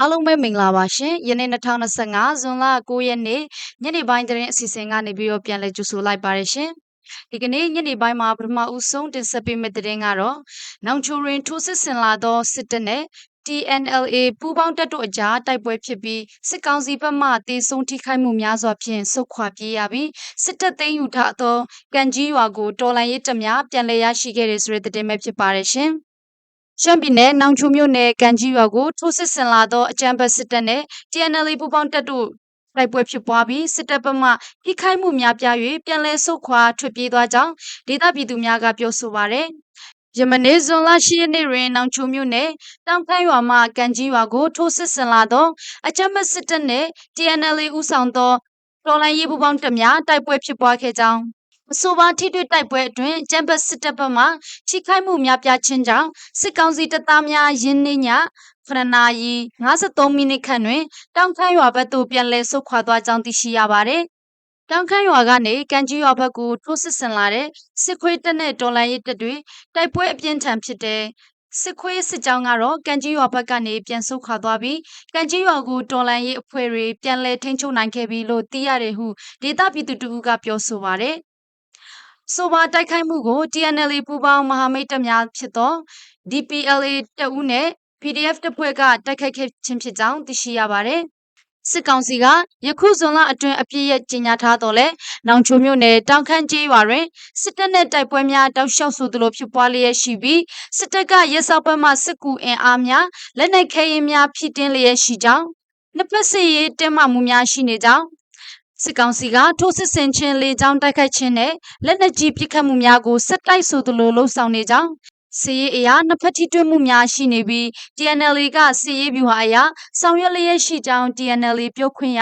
အားလုံးပဲမင်္ဂလာပါရှင်ယနေ့2025ဇွန်လ9ရက်နေ့ညနေပိုင်းသတင်းအစီအစဉ်ကနေပြီးတော့ပြန်လည်ကြိုဆိုလိုက်ပါတယ်ရှင်ဒီကနေ့ညနေပိုင်းမှာပထမဦးဆုံးတင်ဆက်ပေးမယ့်သတင်းကတော့နောင်ချိုရင်ထိုးစစ်ဆင်လာသောစစ်တပ်နဲ့ TNLA ပူးပေါင်းတပ်တို့အကြားတိုက်ပွဲဖြစ်ပြီးစစ်ကောင်စီဘက်မှတေဆုံးထိခိုက်မှုများစွာဖြင့်ဆုတ်ခွာပြေးရပြီးစစ်တပ်သိမ်းယူထားသောကန်ကြီးရွာကိုတော်လန်ရေးတပ်များပြန်လည်ရရှိခဲ့တဲ့ဆိုတဲ့သတင်းပဲဖြစ်ပါတယ်ရှင်။ ရှမ်းပြည်နယ်နောင်ချိုမြို့နယ်ကံကြီးရွာကိုထိုးစစ်ဆင်လာသောအကြမ်းဖက်စစ်တပ်နဲ့ TNL ပူးပေါင်းတပ်တို့တိုက်ပွဲဖြစ်ပွားပြီးစစ်တပ်ဘက်မှထိခိုက်မှုများပြား၍ပြန်လည်ဆုတ်ခွာထွက်ပြေးသွားကြောင်းဒေသပြည်သူများကပြောဆိုပါရယ်ယမနေ့ဇွန်လ10ရက်နေ့တွင်နောင်ချိုမြို့နယ်တောင်ခမ်းရွာမှကံကြီးရွာကိုထိုးစစ်ဆင်လာသောအကြမ်းဖက်စစ်တပ်နှင့် TNL ဦးဆောင်သောတော်လိုင်းရေးပူးပေါင်းတပ်များတိုက်ပွဲဖြစ်ပွားခဲ့ကြောင်း အဆိုပါထိတွေ့တိုက်ပွဲအတွင်းကျမ်းပတ်စစ်တပ်ဘက်မှထိခိုက်မှုများပြားခြင်းကြောင့်စစ်ကောင်စီတပ်သားများယင်းနေည9နာရီ53မိနစ်ခန့်တွင်တောင်ခမ်းရွာဘက်သို့ပြန်လည်ဆုတ်ခွာသွားကြောင်းသိရှိရပါတယ်။တောင်ခမ်းရွာကနေကံကြီးရွာဘက်ကိုထိုးစစ်ဆင်လာတဲ့စစ်ခွေးတပ်နဲ့တော်လိုင်းရဲတပ်တွေတိုက်ပွဲအပြင်းထန်ဖြစ်တဲ့စစ်ခွေးစစ်ကြောင်းကတော့ကံကြီးရွာဘက်ကနေပြန်ဆုတ်ခွာသွားပြီးကံကြီးရွာကိုတော်လန်ရေးအဖွဲ့တွေပြန်လည်ထိန်းချုပ်နိုင်ခဲ့ပြီလို့သိရတယ်ဟုဒေသပြည်သူတို့ကပြောဆိုပါရယ် ဆိုပါတိုက်ခိုက်မှုကို TNL ပူးပေါင်းမဟာမိတ်တပ်များဖြစ်သော DPLA တပ်ဦးနဲ့ PDF တပ်ဖွဲ့ကတိုက်ခိုက်ခဲ့ခြင်းဖြစ်ကြောင်းသိရှိရပါတယ်။စစ်ကောင်စီကယခုဇွန်လအတွင်းအပြည့်ရဲ့ကြီးညာထားတော်လဲနောင်ချိုမြို့နယ်တောင်ခမ်းကျေးရွာတွင်စစ်တပ်နဲ့တိုက်ပွဲများတောက်လျှောက်ဆိုသလိုဖြစ်ပွားလျက်ရှိပြီးစစ်တပ်ကရဲစောက်ဘက်မှစစ်ကူအင်အားများလက်နက်ခဲယမ်းများဖိတင်းလျက်ရှိကြောင်းနှစ်ဖက်စစ်ရေးတင်းမာမှုများရှိနေကြောင်း စစ်ကောင်စီကထိုးစစ်ဆင်ခြင်းလေကြောင်းတိုက်ခိုက်ခြင်းနဲ့လက်နက်ကြီးပစ်ခတ်မှုများကိုဆက်တိုက်ဆိုသလိုလှုံ့ဆော်နေကြောင်းစီရေးအရာနှစ်ဖက်ထိတွေ့မှုများရှိနေပြီး TNL ကစီရေးဗျူဟာအရာဆောင်ရွက်လျက်ရှိကြောင်း TNL ပြောခွင့်ရ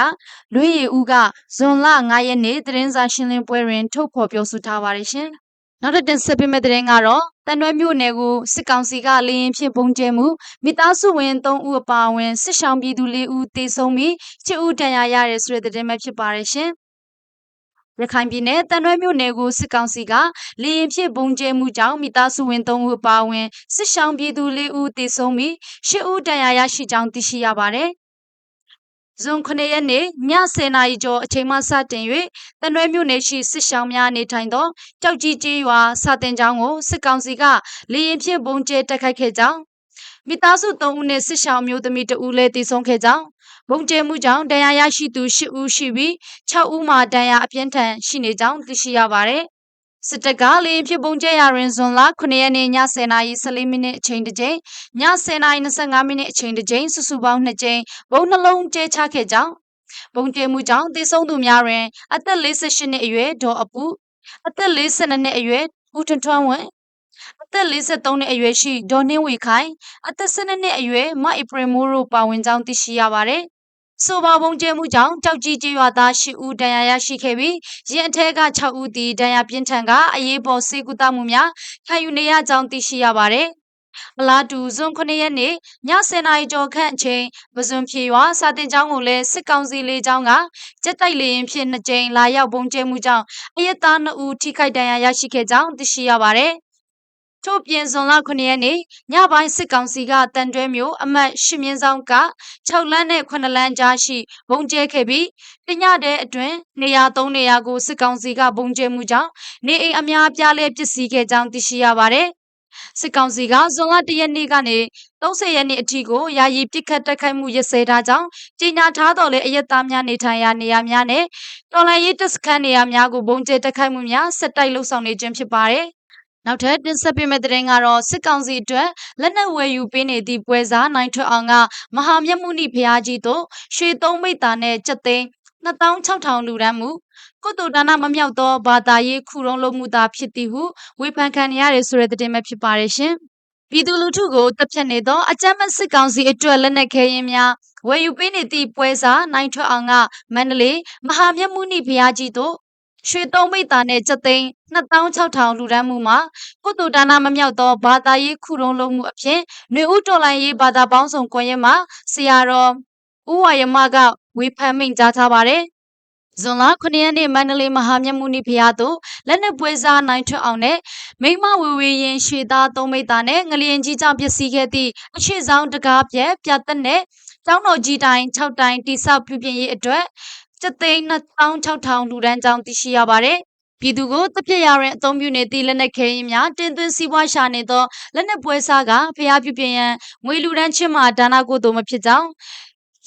လွေးရီဦးကဇွန်လ9ရက်နေ့သတင်းစာရှင်းလင်းပွဲတွင်ထုတ်ဖော်ပြောဆိုထားပါတယ်ရှင်။ နောက်ထပ်တင်ဆက်ပေးမယ့်သတင်းကတော့တန်ရွဲမြို့နယ်ကိုစစ်ကောင်စီကလေရင်ဖြင့်ပုံကျဲမှုမိသားစုဝင်3ဦးအပါအဝင်စစ်ဆောင်ပြည်သူ4ဦးတေဆုံးပြီး6ဦးဒဏ်ရာရတဲ့ဆိုတဲ့သတင်းပဲဖြစ်ပါရဲ့ရှင်။ရခိုင်ပြည်နယ်တန်ရွဲမြို့နယ်ကိုစစ်ကောင်စီကလေရင်ဖြင့်ပုံကျဲမှုကြောင့်မိသားစုဝင်3ဦးအပါအဝင်စစ်ဆောင်ပြည်သူ4ဦးတေဆုံးပြီး6ဦးဒဏ်ရာရရှိကြောင်းသိရှိရပါတယ်။ ဇွန်9ရက်နေ့ည10:00နာရီကျော်အချိန်မှစတင်၍တနွဲမြို့နယ်ရှိစစ်ရှောင်းများနေထိုင်သောကြောက်ကြီးကျေးရွာစာတင်ကျောင်းကိုစစ်ကောင်စီကလေရင်ဖြင့်ပုံကျဲတက်ခိုက်ခဲ့ကြောင်းမိသားစု3ဦးနဲ့စစ်ရှောင်းမျိုးသမီး2ဦးလည်းတည်ဆုံခဲ့ကြောင်းဘုံကျဲမှုကြောင့်တရားရရှိသူ10ဦးရှိပြီး6ဦးမှာတရားအပြင်းထန်ရှိနေကြောင်းသိရှိရပါတယ် စစ်တပ်ကလေဖြစ်ပုံကျဲရာတွင်ဇွန်လ9ရက်နေ့ည10:14မိနစ်အချိန်တစ်ကြိမ်ည10:25မိနစ်အချိန်တစ်ကြိမ်စုစုပေါင်း2ကြိမ်ဘုံနှလုံးကျဲချခဲ့ကြောင်းဘုံကျဲမှုကြောင့်သေဆုံးသူများတွင်အသက်48နှစ်အရွယ်ဒေါ်အပူအသက်42နှစ်အရွယ်ဦးထွန်းထွန်းဝင်းအသက်43နှစ်အရွယ်ရှိဒေါ်နှင်းဝေခိုင်အသက်12နှစ်အရွယ်မဧပြီမိုးတို့ပါဝင်ကြောင်းသိရှိရပါတယ်။ ဆိုပါပုံကျဲမှုကြောင့်ကြောက်ကြီးကျေးရွာသား၈ဦးဒဏ်ရာရရှိခဲ့ပြီးရင်အထက်က6ဦးသည်ဒဏ်ရာပြင်းထန်ကအရေးပေါ်ဆေးကုသမှုများခံယူနေရကြောင်းသိရှိရပါတယ်။အလားတူဇွန်9ရက်နေ့ည10:00နာရီကျော်ခန့်အချိန်ပဇွန်ဖြေရွာစာတင်ကျောင်းကိုလည်းစစ်ကောင်စီလေကြောင်းကကြက်တိုက်လေရင်ဖြင့်နှစ်ကြိမ်လာရောက်ပုံကျဲမှုကြောင့်အရက်သား2ဦးထိခိုက်ဒဏ်ရာရရှိခဲ့ကြောင်းသိရှိရပါတယ်။ ထို့ပြင်ဇွန်လ9ရက်နေ့ညပိုင်းစစ်ကောင်စီကတန်တွဲမျိုးအမှတ်၈မြင်းဆောင်က6လမ်းနဲ့9လမ်းကြားရှိဘုံကျဲခဲ့ပြီးတညတဲ့အတွင်းနေရာ3နေရာကိုစစ်ကောင်စီကဘုံကျဲမှုကြောင့်နေအိမ်အများပြားလဲပျက်စီးခဲ့ကြောင်းသိရှိရပါတယ်။စစ်ကောင်စီကဇွန်လ၁ရက်နေ့ကနေ30ရက်နေ့အထိကိုယာယီပစ်ခတ်တိုက်ခိုက်မှုရစဲထားကြောင်းကြေညာထားတော်လဲအယက်သားများနေထိုင်ရာနေရာများနဲ့တော်လိုင်းရေးတပ်စခန်းနေရာများကိုဘုံကျဲတိုက်ခိုက်မှုများဆက်တိုက်လှုပ်ဆောင်နေခြင်းဖြစ်ပါတယ်။ နောက်ထပ်တင်ဆက်ပေးမယ့်သတင်းကတော့စစ်ကောင်စီအတွက်လက်နက်ဝယ်ယူပေးနေသည့်ပွဲစားနိုင်ထွတ်အောင်ကမဟာမြတ်မုနိဘုရားကြီးတို့ရွှေသုံးမိတာနဲ့ကြက်သိန်း26000လူရန်မှုကုတုဒါနမမြောက်သောဘာသာရေးခုရုံးလုံးမှုသာဖြစ်သည်ဟုဝေဖန်ခံရတဲ့ဆိုတဲ့သတင်းပဲဖြစ်ပါတယ်ရှင်ပြည်သူလူထုကိုတပ်ဖြတ်နေသောအကြမ်းဖက်စစ်ကောင်စီအတွက်လက်နက်ခဲယင်းများဝယ်ယူပေးနေသည့်ပွဲစားနိုင်ထွတ်အောင်ကမန္တလေးမဟာမြတ်မုနိဘုရားကြီးတို့ ရွှေသုံးမိတာနဲ့ကြက်သိန်း26000လူဒန်းမှုမှာကုတုဒါနမမြောက်သောဘာသာရေးခုရုံးလုံးမှုအဖြစ်နှွေဦးတော်လိုင်းရေးဘာသာပေါင်းစုံကွန်ရက်မှာဆရာတော်ဦးဝါယမကဝေဖန်မိန့်ကြားထားပါတယ်ဇွန်လ9ရက်နေ့မန္တလေးမဟာမြတ်မုနိဖရာသို့လက်နက်ပွဲစားနိုင်ထွတ်အောင်နဲ့မိမဝေဝေရင်ရွှေသားသုံးမိသားနဲ့ငလျင်ကြီးကြောင့်ပျက်စီးခဲ့သည့်အရှိဆောင်တကားပြက်ပြတ်သက်နဲ့ကျောင်းတော်ကြီးတိုင်း6တိုင်းတိဆောက်ပြုပြင်ရေးအတွက် ကျသိန်း2600လူဒန်းကြောင်းသိရှိရပါတယ်ပြည်သူကိုတပြည့်ရရင်အသုံးပြုနေသည့်လက်နက်ခဲယင်းများတင်သွင်းစည်းဝါးရှာနေသောလက်နက်ပွဲစားကဖျားပြုပြင်ရန်ငွေလူဒန်းချင်းမှဒါနကိုယ်သို့မဖြစ်ကြောင်း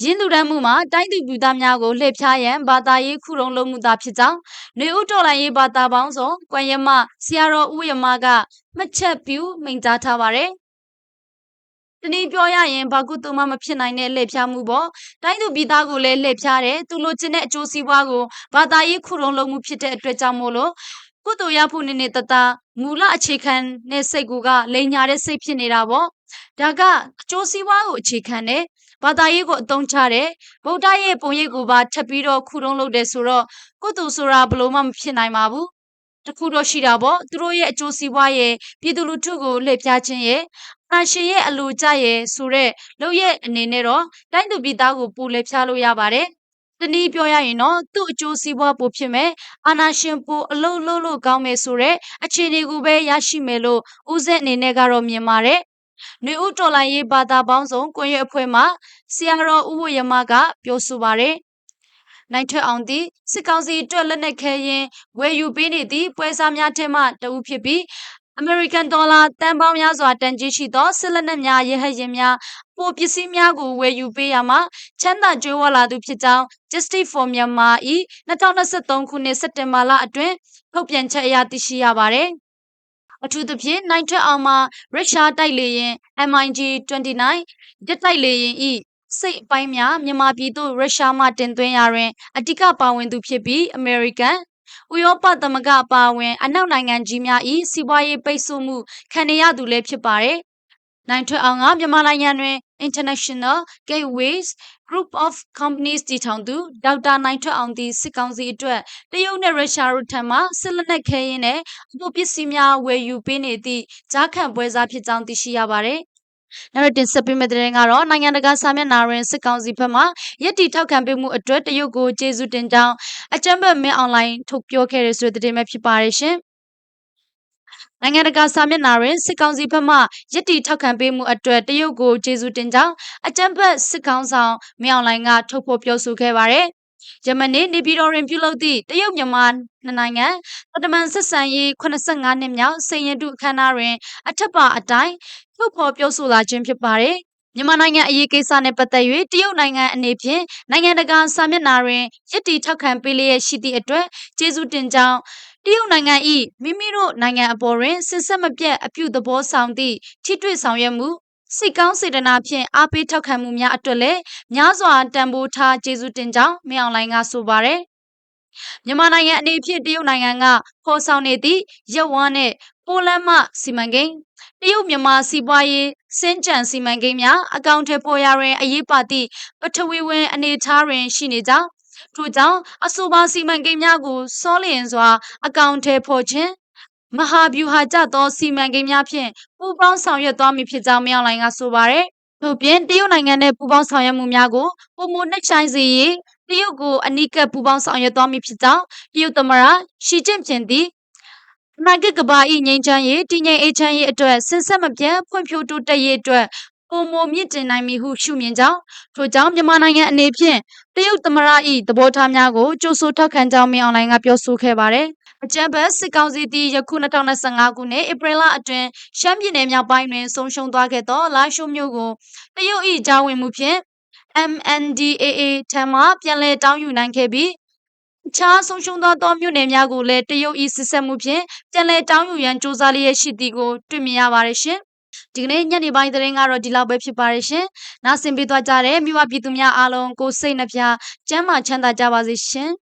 ရင်းလူဒန်းမှုမှာတိုင်းသူပြည်သားများကိုလှည့်ဖျားရန်ဘာသာရေးခုတုံးလုံးမှုသာဖြစ်ကြောင်းနေဦးတော်လိုင်းရေးဘာသာပေါင်းစုံကွန်ရမဆရာတော်ဦးရမကမှတ်ချက်ပြုမိန့်ကြားထားပါတယ် တနည်းပြောရရင်ဘာကုတုမှမဖြစ်နိုင်တဲ့လှည့်ဖျားမှုပေါ့တိုင်းသူပြည်သားကိုလည်းလှည့်ဖျားတယ်သူလိုချင်တဲ့အကျိုးစီးပွားကိုဘာသာရေးခုတုံးလုံးမှုဖြစ်တဲ့အတွက်ကြောင့်မို့လို့ကုသိုလ်ရဖို့နေနေတတမူလအခြေခံတဲ့စိတ်ကူကလိန်ညာတဲ့စိတ်ဖြစ်နေတာပေါ့ဒါကအကျိုးစီးပွားကိုအခြေခံတဲ့ဘာသာရေးကိုအသုံးချတယ်ဗုဒ္ဓရဲ့ပုံရိပ်ကိုပါထပ်ပြီးတော့ခုတုံးလုပ်တယ်ဆိုတော့ကုသိုလ်ဆိုတာဘလို့မှမဖြစ်နိုင်ပါဘူးတခုတော့ရှိတာပေါ့သူတို့ရဲ့အကျိုးစီးပွားရဲ့ပြည်သူလူထုကိုလှည့်ပြခြင်းရဲ့ အာရှင်ရဲ့အလိုကြရဲ့ဆိုတဲ့လုပ်ရဲ့အနေနဲ့တော့တိုင်းသူပြည်သားကိုပူလှည့်ပြလို့ရပါတယ်တနည်းပြောရရင်တော့သူ့အကျိုးစီးပွားပိုဖြစ်မယ်အာနာရှင်ပိုအလုတ်လို့လို့ကောင်းမယ်ဆိုတဲ့အခြေအနေကိုပဲရရှိမယ်လို့ဦးဆက်အနေနဲ့ကတော့မြင်ပါတယ်။နှွေဦးတော်လိုင်းရေးဘာသာပေါင်းစုံကွန်ရက်အဖွဲ့မှဆရာတော်ဦးဝရမကပြောဆိုပါတယ်။နိုင်ထွက်အောင်သည်စစ်ကောင်စီအတွက်လက်နက်ခဲရင်ဝယ်ယူပေးနေသည့်ပွဲစားများထက်မှတဦးဖြစ်ပြီး အမေရိကန်ဒေါ်လာတန်ပေါင်းများစွာတန်ကြီးရှိသောစစ်လက်နက်များရဟရင်များပိုပစ္စည်းများကိုဝယ်ယူပေးရမှာချမ်းသာကြွေးဝါလာသူဖြစ်ကြောင်း Justice for Myanmar ၏2023ခုနှစ်စက်တင်ဘာလအတွင်းထုတ်ပြန်ချက်အရသိရှိရပါတယ်။အထူးသဖြင့်နိုင်ထွက်အောင်မှာရုရှားတိုက်လေရင် MiG-29 ဂျက်တိုက်လေရင်ဤစိတ်အပိုင်းများမြန်မာပြည်သို့ရုရှားမှတင်သွင်းရာတွင်အဓိကပါဝင်သူဖြစ်ပြီးအမေရိကန် ဥရောပသမဂ္ဂအပါအဝင် အနောက်နိုင်ငံကြီးများ၏စီးပွားရေးပိတ်ဆို့မှုခံနေရသူလည်းဖြစ်ပါတယ်။နိုင်ထွက်အောင်ကမြန်မာနိုင်ငံတွင် International Gateways Group of Companies တည်ထောင်သူဒေါက်တာနိုင်ထွက်အောင်သည်စစ်ကောင်စီအတွက်တရုတ်နဲ့ရုရှားတို့ထံမှစစ်လက်နက်ခဲယင်းနဲ့အမှုပစ္စည်းများဝယ်ယူပေးနေသည့်ကြားခံပွဲစားဖြစ်ကြောင်းသိရှိရပါတယ်။ နောက်တင်ဆက်ပေးမယ့်တဲ့ကတော့နိုင်ငံတကာစာမျက်နှာတွင်စစ်ကောင်စီဘက်မှရည်တည်ထောက်ခံပေးမှုအတွက်တရုတ်ကိုကျေးဇူးတင်ကြောင်းအကြံပေးမင်းအွန်လိုင်းထုတ်ပြောခဲ့ရဆိုတဲ့တဲ့ပဲဖြစ်ပါတယ်ရှင်။နိုင်ငံတကာစာမျက်နှာတွင်စစ်ကောင်စီဘက်မှရည်တည်ထောက်ခံပေးမှုအတွက်တရုတ်ကိုကျေးဇူးတင်ကြောင်းအကြံဖက်စစ်ကောင်ဆောင်မင်းအောင်လှိုင်ကထုတ်ဖော်ပြောဆိုခဲ့ပါတယ်။ ယမန်နေ့နေပြည်တော်တွင်ပြုလုပ်သည့်တရုတ်မြန်မာနှစ်နိုင်ငံတမန်ဆက်ဆံရေး85နှစ်မြောက်စိန်ရတုအခမ်းအနားတွင်အထက်ပါအတိုင်းထုတ်ဖော်ပြောဆိုလာခြင်းဖြစ်ပါတယ်။မြန်မာနိုင်ငံအရေးကိစ္စနဲ့ပတ်သက်၍တရုတ်နိုင်ငံအနေဖြင့်နိုင်ငံတကာစာမျက်နှာတွင်ရည်တည်ထောက်ခံပေးလျက်ရှိသည့်အတွက်ကျေးဇူးတင်ကြောင်းတရုတ်နိုင်ငံ၏မိမိတို့နိုင်ငံအပေါ်တွင်စစ်ဆက်မပြတ်အပြုသဘောဆောင်သည့်ထိတွေ့ဆောင်ရွက်မှု စိတ်ကောင်းစေတနာဖြင့်အားပေးထောက်ခံမှုများအတွက်လည်းများစွာတန်ဖိုးထားကျေးဇူးတင်ကြောင်းမင်းအောင်လှိုင်ကဆိုပါတယ်မြန်မာနိုင်ငံအနေဖြင့်တရုတ်နိုင်ငံကဖော်ဆောင်နေသည့်ရက်ဝါးနဲ့ပိုလန်မှစီမံကိန်းတရုတ်မြန်မာစီးပွားရေးစင်ကြံစီမံကိန်းများအကောင့်ထဲပေါ်ရာတွင်အရေးပါသည့်ပထဝီဝင်အနေအထားတွင်ရှိနေကြောင်းထို့ကြောင့်အဆိုပါစီမံကိန်းများကိုစောလျင်စွာအကောင့်ထဲပေါ်ခြင်း မဟာဗျူဟာကျသောစီမံကိန်းများဖြင့်ပူးပေါင်းဆောင်ရွက်သွားမည်ဖြစ်ကြောင်းမြောင်လိုင်ကဆိုပါရယ်ထို့ပြင်တရုတ်နိုင်ငံနဲ့ပူးပေါင်းဆောင်ရွက်မှုများကိုပုံမနှိမ့်ဆိုင်စေရေးတရုတ်ကိုအနိကပူးပေါင်းဆောင်ရွက်သွားမည်ဖြစ်ကြောင်းတရုတ်သမ္မတရှီကျင့်ဖျင်သည်နာဂစ်ကဘာဤငိမ့်ချမ်းရေးတည်ငြိမ်အေးချမ်းရေးအတွက်ဆင်ဆက်မပြတ်ဖွံ့ဖြိုးတိုးတက်ရေးအတွက်ပုံမမြင့်တင်နိုင်မည်ဟုရှုမြင်ကြောင်းထို့ကြောင့်မြန်မာနိုင်ငံအနေဖြင့်တရုတ်သမ္မတ၏သဘောထားများကိုကြိုဆိုထောက်ခံကြောင်းမင်းအွန်လိုင်းကပြောဆိုခဲ့ပါတယ်။ အကြံဘတ်စစ်ကောင်စီသည်ယခု2025ခုနှစ်ဧပြီလအတွင်းရှမ်းပြည်နယ်မြောက်ပိုင်းတွင်ဆုံးရှုံးသွားခဲ့သောလာရှိုးမြို့ကိုတရုတ်၏ကြားဝင်မှုဖြင့် MNDAA ထံမှပြန်လည်တောင်းယူနိုင်ခဲ့ပြီးအခြားဆုံးရှုံးသောသောမြို့နယ်များကိုလည်းတရုတ်၏စစ်ဆက်မှုဖြင့်ပြန်လည်တောင်းယူရန်စ조사လျက်ရှိသည်ကိုတွေ့မြင်ရပါတယ်ရှင်ဒီကနေ့ညနေပိုင်းသတင်းကတော့ဒီလောက်ပဲဖြစ်ပါရရှင်။နားဆင်ပေးသွားကြတဲ့မိဘပြည်သူများအားလုံးကိုစိတ်နှပြကျမ်းမာချမ်းသာကြပါစေရှင်။